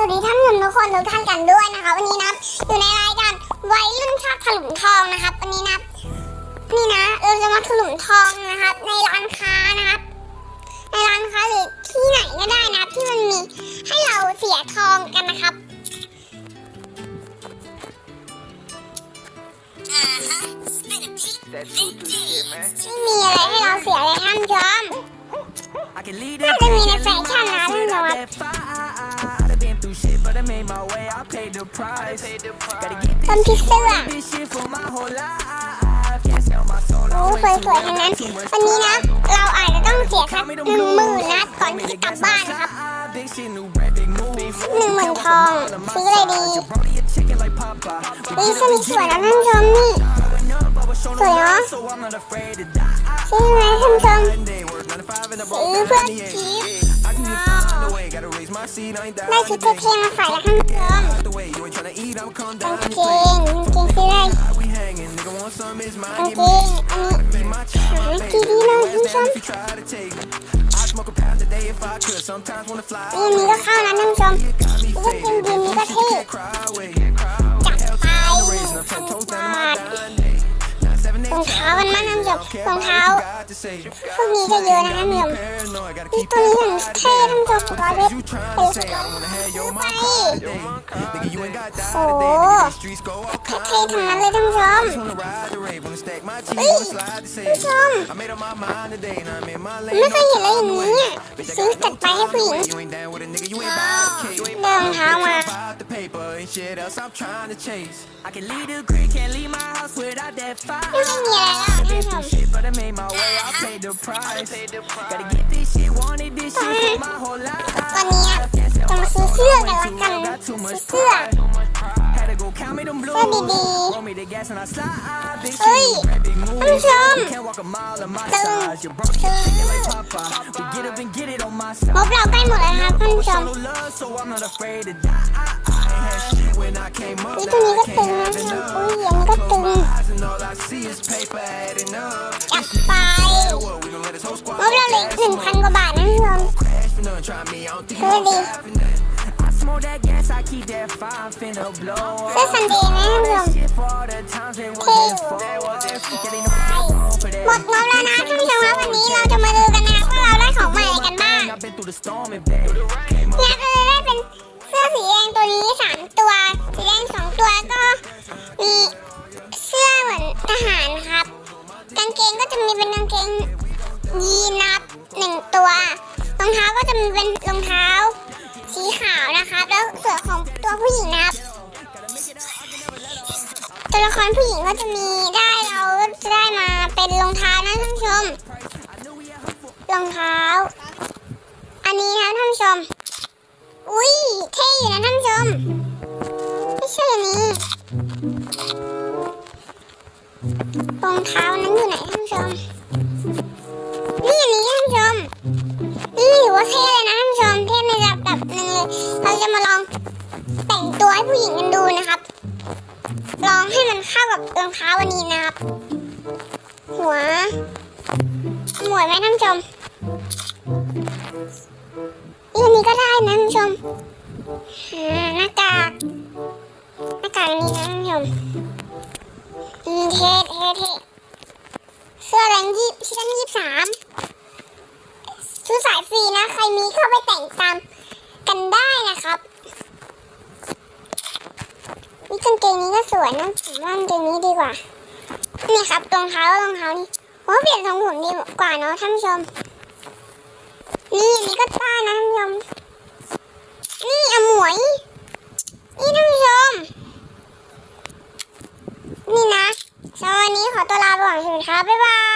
วัสดีท่านผู้ชมทุกคนทุกท่านกันด้วยนะคะ วันนี้นะอยู่ในรายการวัยรุ่นชอบถลุงทองนะครับวันนี้นะนี่นะเราจะมาถลุงทองนะครับ ในร้านค้านะครับในร้านค้าหรือที่ไหนก็ได้นะครับที่มันมีให้เราเสียทองกันนะครับ That tutu shit, man. ไม่มีอะไรให้ ต้นพิเสื้อ this shit for my whole life. Can't sell my soul. โอ้สวยๆทั้งนั้น วันนี้นะ เราอาจจะต้องเสียสักหนึ่งหมื่นนะก่อนที่กลับบ้านนะครับ Big shit, new brand, big move. หนึ่งหมื่นทองซื้ออะไรดี Brody a chicken like Papa. เฮ้ยเสื้อนี้สวยนะท่านผู้ชมนี่ สวยเนาะ So I'm not afraid to die. ซื้อไหมท่านผู้ชม Day work, 95 in the ซื้อ broke เพื่อ down ค way, gotta raise my seat, I ain't ได้ down ชุด today. เท่ๆมาใส่แล้วท่านผู้ชม The way you ain't tryna eat, I'ma come กาง down เก and play. งกางเกงซื้ออะไร We hanging, nigga want some, it's กาง mine. เก Give me งอันนี้ be my child, หา my ดี baby. ดีๆเลย Hands ท่านผู้ช down ม if you try to take it. I smoke a pound a day if I could. Sometimes wanna fly. นี่อันนี้ก็เข้านะท่านผู้ชม รอง about เท้า what you got to say. พวกนี้ก็เยอะนะท่านผู้ชม Paranoid, gotta นี่ keep ตัวนี้ that อย่าง pride เท่ today. ท่านผู้ชม What ร้อย the เว fuck ท you trying เอ to ว say? I wanna have your ไป mom cry today. Nigga, you ain't got die โอ้ today. Nigga, these streets go all เท่ kind ๆทั้งนั้นเลยท่านผู้ชม just wanna ride the rave, wanna stack my cheese, Hey, wanna slide the sage. Tom. I made up my mind today, and I'm in my ไม่ lane. เคยเห็นอะไรอย่าง no นี้ time to อะ wait. Bitch, I ซื้อ got จัด no ไปให้ time ผู้ to หญิง wait. You ain't down with a nigga, you ain't buy a cake. You ain't เดินเท้ามา about the paper and shit else I'm trying to chase. I can leave the green, can't leave my house without that fire. ไม่มีอะไรแล้วท่านผู้ชม Shit, but I made my way, I paid the price. Gotta get this shit, wanted this shit for my whole life. วันนี้จะมาซื้อเสื้อกันละกันซื้อเสื้อ Had to go count me them blues. เสื้อดี Roll me the gas and I slide. Big ๆเฮ้ย shit, big move. ท่านผู้ชม Can't walk a mile in my ตึง size. Your brother ตึง like Papa. We get up and get it on my ง side. บเราใกล้หมดแล้ว ชมนี่ตัวนี้ก็ตึงนะอุ้ยอันนี้ก็ตึงจับไปงบเราเหลือหนึ่งพันกว่าบาทนะทุกคนคือดีเสื้อซันเดย์ไหมครับผมเท่หมดงบแล้วนะท่านผู้ชรับวันนี้เราจะมาดูกันนะว่าเราได้ของใหม่กันบ้าง จะมีเป็นรองเท้า สีขาวนะครับ แล้วส่วนของตัวผู้หญิงนะครับตัวละครผู้หญิงก็จะมีได้เราจะได้มาเป็นรองเท้านะท่านผู้ชมรองเท้า อันนี้นะท่านผู้ชม อุ้ยเท่อยู่นะท่านผู้ชมไม่ใช่อันนี้รองเท้านั้นอยู่ไหนท่านผู้ชม จะมาลองแต่งตัวให้ผู้หญิงกันดูนะครับ ลองให้มันเข้ากับรองเท้าวันนี้นะครับ หัวหมวยไหมท่านผู้ชมนี่อันนี้ก็ได้นะท่านผู้ชมหน้ากากหน้ากากอันนี้นะท่านผู้ชมเท่เท่เท่เสื้อแรงยี่ชั้นยี่สามซื้อสายฟรีนะ ใครมีเข้าไปแต่งตาม นได้นะครับนี่กางเกงนี้ก็สวยนะผมว่ากางเกงนี้ดีกว่า นี่ครับรองเท้ารองเท้านี่ผมว่าเปลี่ยนทรงผมดีกว่าเนาะท่านผู้ชม นี่อันนี้ก็ต้านะท่านผู้ชม นี่อะหมวย นี่ท่านผู้ชม นี่นะสำหรับวันนี้ขอตัวลาไปก่อนสวัสดีครับบ๊ายบาย